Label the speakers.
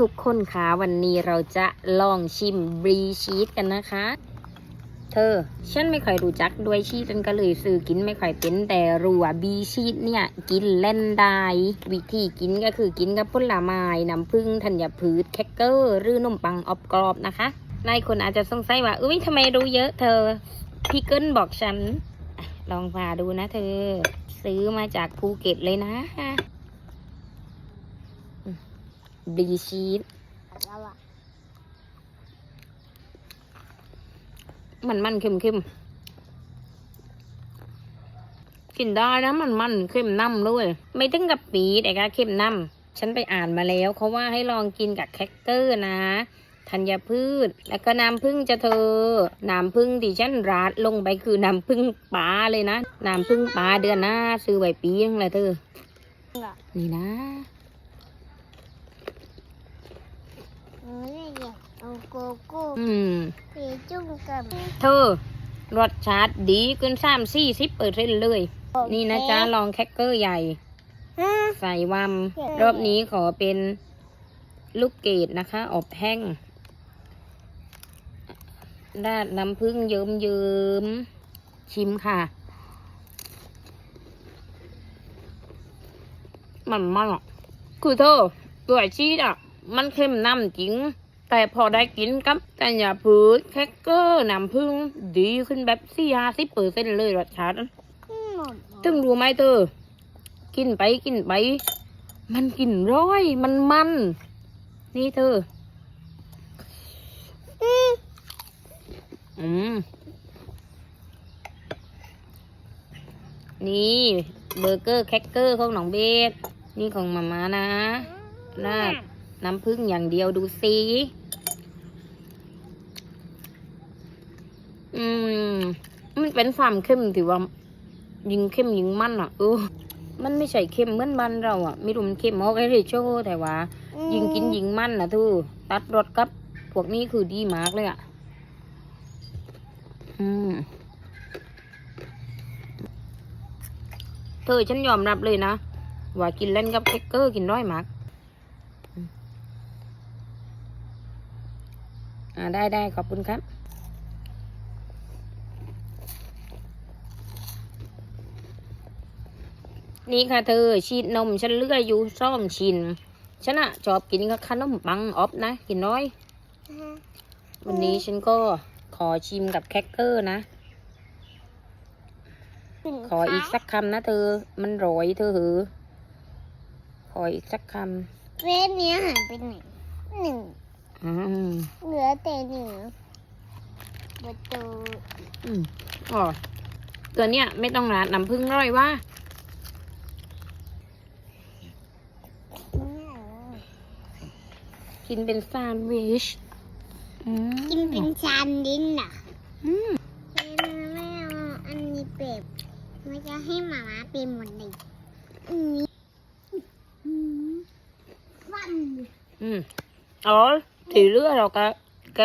Speaker 1: ทุกคนคะวันนี้เราจะลองชิมบรีชีสกันนะคะ เธอ ฉันไม่ค่อยรู้จักด้วยชีสฉันก็เลยซื้อกินไม่ค่อยเป็นแต่รู้ว่าบีชีสเนี่ย กินเล่นได้วิธีกินก็คือกินกับผลไม้น้ำผึ้งธัญพืชแคคเกอร์หรือนมปังอบกรอบนะคะหลายคนอาจจะสงสัยว่าอุ้ยทำไมรู้เยอะเธอ พี่เกิลบอกฉัน ลองมาดูนะเธอ ซื้อมาจากภูเก็ตเลยนะ บรีชีส
Speaker 2: แล้วอะ
Speaker 1: มันมันเค็มเค็มกินได้นะมันมันเค็มน้ำด้วย ไม่ถึงกับปีแต่ก็เค็มน้ำฉันไปอ่านมาแล้วเขาว่าให้ลองกินกับแคคเกอร์นะธัญพืช แล้วก็น้ำผึ้งจะเธอ น้ำผึ้งที่ฉันราดลงไปคือน้ำผึ้งปลาเลยนะ น้ำผึ้งปลาเดือนหน้าซื้อไว้ปีนึงเลยเธอ นี่นะ
Speaker 2: หนูเนี่ยอยากเอาโกโก้
Speaker 1: อืม
Speaker 2: ไปจุ่มกับ
Speaker 1: เธอรสชาติดีเกินสามสี่สิบเปอร์เซ็นเลย นี่นะจ๊ะลองแคคเกอร์ใหญ่
Speaker 2: ฮะ
Speaker 1: ใส่วัม รอบนี้ขอเป็นลูกเกดนะคะ อบแห้งราดน้ำผึ้งเยิ้มเยิมๆชิมค่ะ มันมันอะคือเธอตัวชีสอะ มันเค็มน้ำจริง แต่พอได้กินกับกัญญาพืชแคคเกอร์น้ำผึ้งดีขึ้นแบบสี่ห้าสิบเปอร์เซ็นเลยรสชาติตึงรู้ไหมเธอ กินไปกินไป มันกินร้อย มันมัน นี่เธอ อืม นี่เบอร์เกอร์แคคเกอร์ของหนองเบสนี่ของมาม่านะรา น้ำผึ้งอย่างเดียวดูสิอืม มันเป็นความเข้มที่ว่า ยิงเข้มยิงมันอะเออมันไม่ใช่เข้มเหมือนบ้านเราอะ ไม่รู้มันเข้มมอกไอ้เรโชแต่ว่า ยิงกินยิงมันนะทูตัดรสกับพวกนี้คือดีมากเลยอะ อืมเธอฉันยอมรับเลยนะ ว่ากินเล่นกับเค้กเกอร์กินร้อยมากอืม อ่าได้ได้ขอบคุณครับ นี่ค่ะเธอชีดนมฉันเหลือกอยู่ซ่องชิ้นฉันอะชอบกินกับขนมปังออฟนะ กินน้อย วันนี้ฉันก็ขอชิมกับแคคเกอร์นะ ขออีกสักคำนะเธอ มันโรอยเธอเหอะขออีกสักค
Speaker 2: เฟสเนี้ยหายไปไหนหนึ่งำ
Speaker 1: อืม
Speaker 2: เหลือแต่หนึ่งประตู
Speaker 1: อืมอ๋อตัวเนี้ยไม่ต้องราดน้ำผึ้งร้อยว่ากินเป็นแซนด์วิชอืม
Speaker 2: กินเป็นชานดินอะ
Speaker 1: อืม
Speaker 2: เฟสไม่เอาอันนี้เป็ดมันจะให้หมาม้าเป็นหมดเลยอันนี้อืมฟัน
Speaker 1: อืมอ๋อ ที่เหลือเราก็เก็